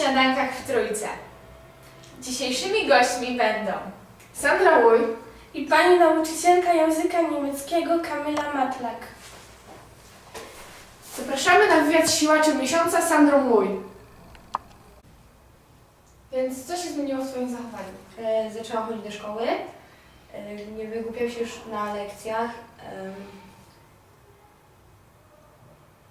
śniadankach w Trójce. Dzisiejszymi gośćmi będą Sandra Łuj. I pani nauczycielka języka niemieckiego Kamila Matlak. Zapraszamy na wywiad siłaczy miesiąca Sandrą Łuj. Więc co się zmieniło w Twoim zachowaniu? E, zaczęłam chodzić do szkoły. E, nie wygłupiam się już na lekcjach. Em,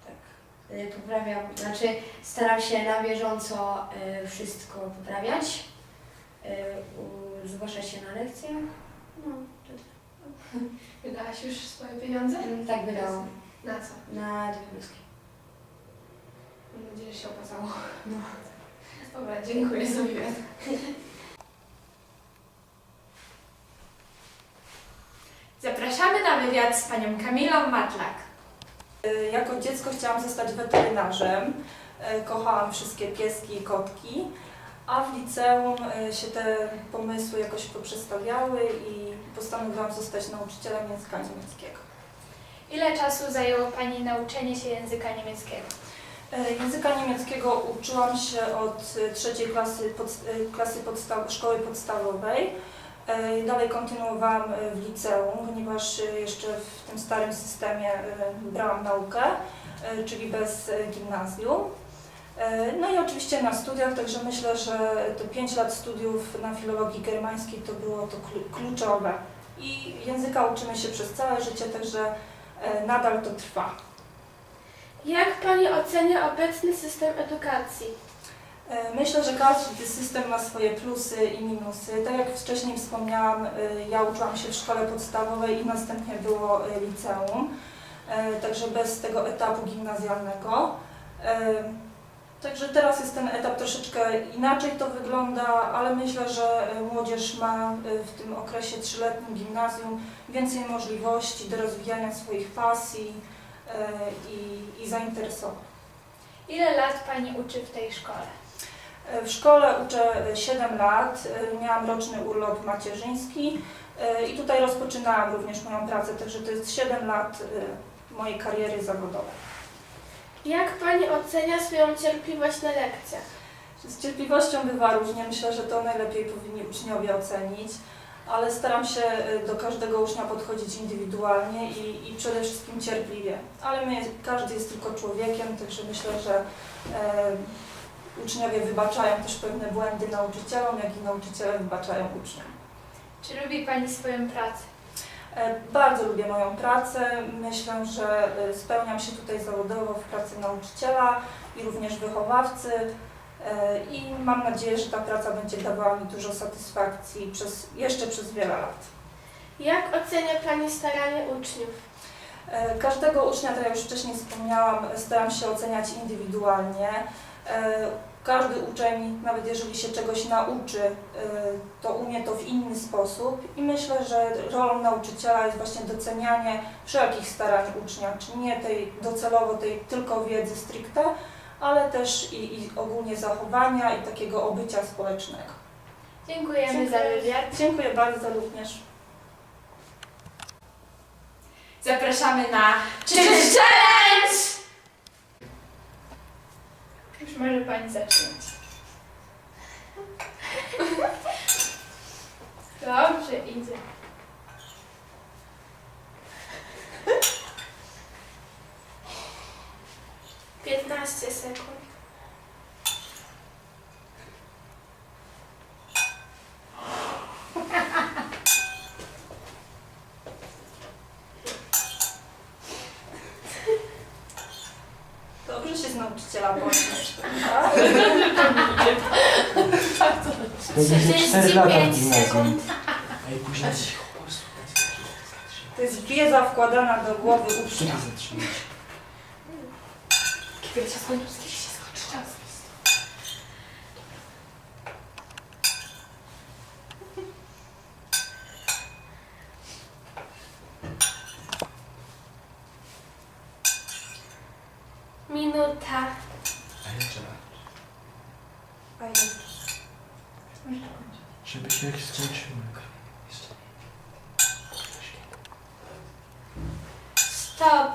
tak. E, poprawiam, znaczy staram się na bieżąco e, wszystko poprawiać. U, zgłaszać się na lekcjach. No, to Wydałaś już swoje pieniądze? tak. Tak wydałam. Na co? Na dwie wnioski. Mam nadzieję, że się opłacało. No. Dobra, dziękuję za wywiad. Zapraszamy na wywiad z panią Kamilą Matlak. Y, Jako dziecko chciałam zostać weterynarzem. Y, Kochałam wszystkie pieski i kotki, a w liceum y, się te pomysły jakoś poprzestawiały i postanowiłam zostać nauczycielem języka niemieckiego. Ile czasu zajęło pani nauczenie się języka niemieckiego? Języka niemieckiego uczyłam się od trzeciej klasy, pod, klasy podstaw, szkoły podstawowej. Y, Dalej kontynuowałam y, w liceum, ponieważ y, jeszcze w tym starym systemie brałam naukę, czyli bez gimnazjum. No i oczywiście na studiach, także myślę, że te 5 lat studiów na filologii germańskiej to było to klu- kluczowe. I języka uczymy się przez całe życie, także nadal to trwa. Jak pani ocenia obecny system edukacji? E, Myślę, że każdy system ma swoje plusy i minusy. Tak jak wcześniej wspomniałam, e, ja uczyłam się w szkole podstawowej i następnie było e, liceum, także bez tego etapu gimnazjalnego. Także teraz jest ten etap troszeczkę inaczej to wygląda, ale myślę, że młodzież ma w tym okresie trzyletnim gimnazjum więcej możliwości do rozwijania swoich pasji i, i zainteresowań. Ile lat pani uczy w tej szkole? W szkole uczę 7 lat, miałam roczny urlop macierzyński e, i tutaj rozpoczynałam również moją pracę, także to jest 7 lat e, mojej kariery zawodowej. Jak pani ocenia swoją cierpliwość na lekcjach? Z cierpliwością bywa różnie, myślę, że to najlepiej powinni uczniowie ocenić, ale staram się e, do każdego ucznia podchodzić indywidualnie i, i przede wszystkim cierpliwie. Ale my, każdy jest tylko człowiekiem, także myślę, że e, uczniowie wybaczają też pewne błędy nauczycielom, jak i nauczyciele wybaczają uczniom. Czy lubi pani swoją pracę? E, Bardzo lubię moją pracę. Myślę, że e, spełniam się tutaj zawodowo w pracy nauczyciela i również wychowawcy. E, I mam nadzieję, że ta praca będzie dawała mi dużo satysfakcji przez, jeszcze przez wiele lat. Jak ocenia pani staranie uczniów? Każdego ucznia, tak jak już wcześniej wspomniałam, staram się oceniać indywidualnie. E, Każdy uczeń, nawet jeżeli się czegoś nauczy, e, to umie to w inny sposób i myślę, że rolą nauczyciela jest właśnie docenianie wszelkich starań ucznia, czyli nie tej docelowo tej tylko wiedzy stricte, ale też i, i ogólnie zachowania i takiego obycia społecznego. Dziękujemy za wywiad. Dziękuję bardzo również. Zapraszamy na Czyż pani zacząć. Dobrze, idzie. Piętnaście sekund. Dobrze się z nauczyciela pośmiesz, prawda? Spędziliśmy 4 lata w 35 gimnazjum. sekund. Ej, później To jest wiedza wkładana do głowy ucznia. zatrzymać. Kiedy się skończy, kiedy się skończy czas. Minuta. A jeszcze raz. Fajnie. Żebyśmy jak skończyły. Stop.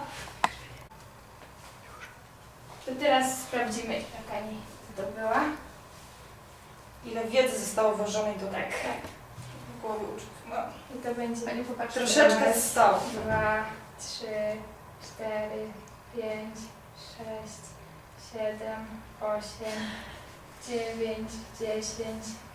To teraz sprawdzimy, ile pani zdobyła. ile wiedzy zostało włożonej do Tak. w głowie uczniów. No, I to będzie Pani popatrzy. troszeczkę zostało. dwa, trzy, cztery, pięć, sześć, siedem, osiem, dziewięć, dziesięć,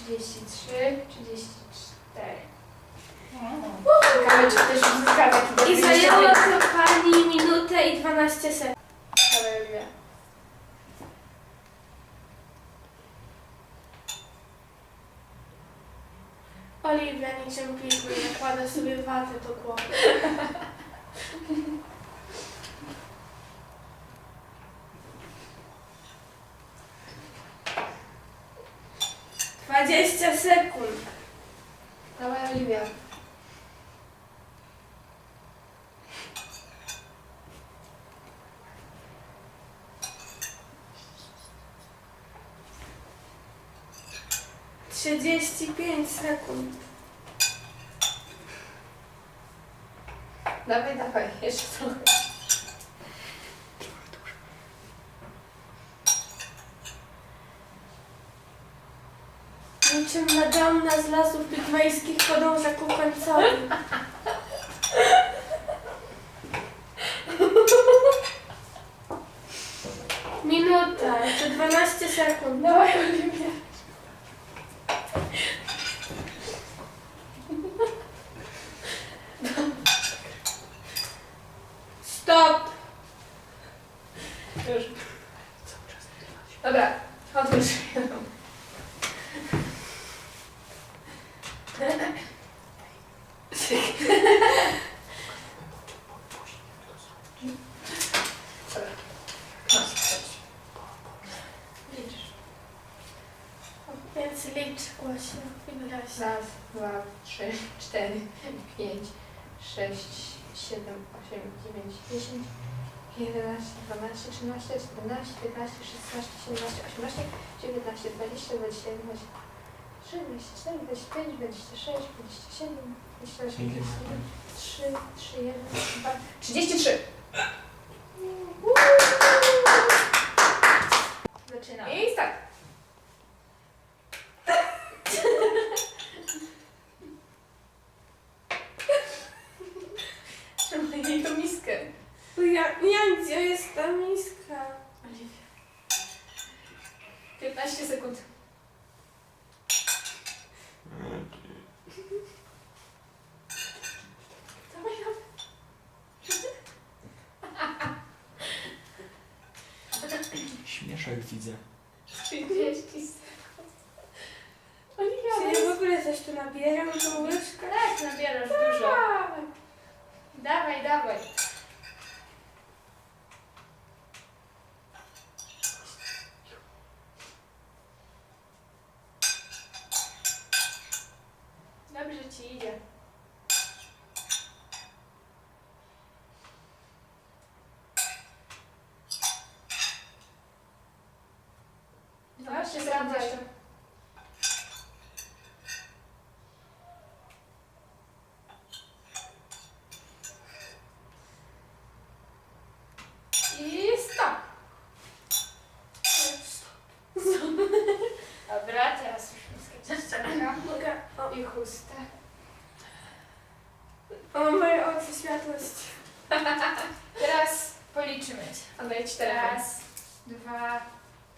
dwadzieścia siedem, dwadzieścia osiem, dwadzieścia dziewięć, trzydzieści, trzydzieści jeden, trzydzieści dwa, trzydzieści trzy, trzydzieści cztery. Ciekawe, czy ktoś uzyska taki dobry I zajęło dzieciak. to pani minutę i 12 sekund. Oliwia. Oliwia niecierpliwie nakłada sobie watę do głowy. Dwadzieścia sekund. Dawaj, Oliwia. Trzydzieści pięć sekund. Dawaj, dawaj, jeszcze trochę. Niczym Madonna z lasów pigmejskich podąża ku końcowi. Minuta, jeszcze 12 sekund. Dawaj, Oliwia. Stop! Już. Dobra, odłóż. Więc głośno i wyraźnie. Raz, dwa, trzy, cztery, pięć, sześć, siedem, osiem, dziewięć, dziesięć, jedenaście, dwanaście, trzynaście, czternaście, piętnaście, szesnaście, siedemnaście, osiemnaście, dziewiętnaście, dwadzieścia, dwadzieścia jeden, dwadzieścia trzy, dwadzieścia cztery, dwadzieścia pięć, dwadzieścia sześć, dwadzieścia siedem, dwadzieścia osiem, dwadzieścia dziewięć, trzy, trzy, jeden, dwa, trzydzieści trzy. Jest ta miska? 15 sekund. Dawaj, dawaj. Śmieszek widzę. 30 sekund. Oliwia, Czy ja w ogóle coś tu nabieram tą łyżkę? Tak, nabierasz dużo. Dawaj, dawaj. Dobrze ci idzie. Dwanaście Dawaj. sekund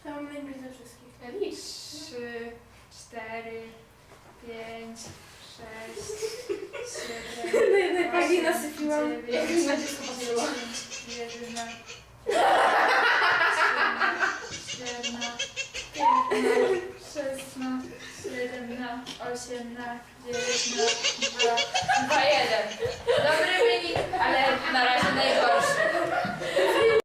To mam najmniej ze wszystkich. Trzy, cztery, pięć, sześć, siedem, Na jednej pagi osiem, nasypiłam. dziewięć, Jak już na dziecko patrzyła. dziesięć, jedenaście, siedemnaście, piętnaście, szesnaście, siedemnaście, osiemnaście, dwa, dwa, jeden. Dobry wynik, ale na razie najgorszy.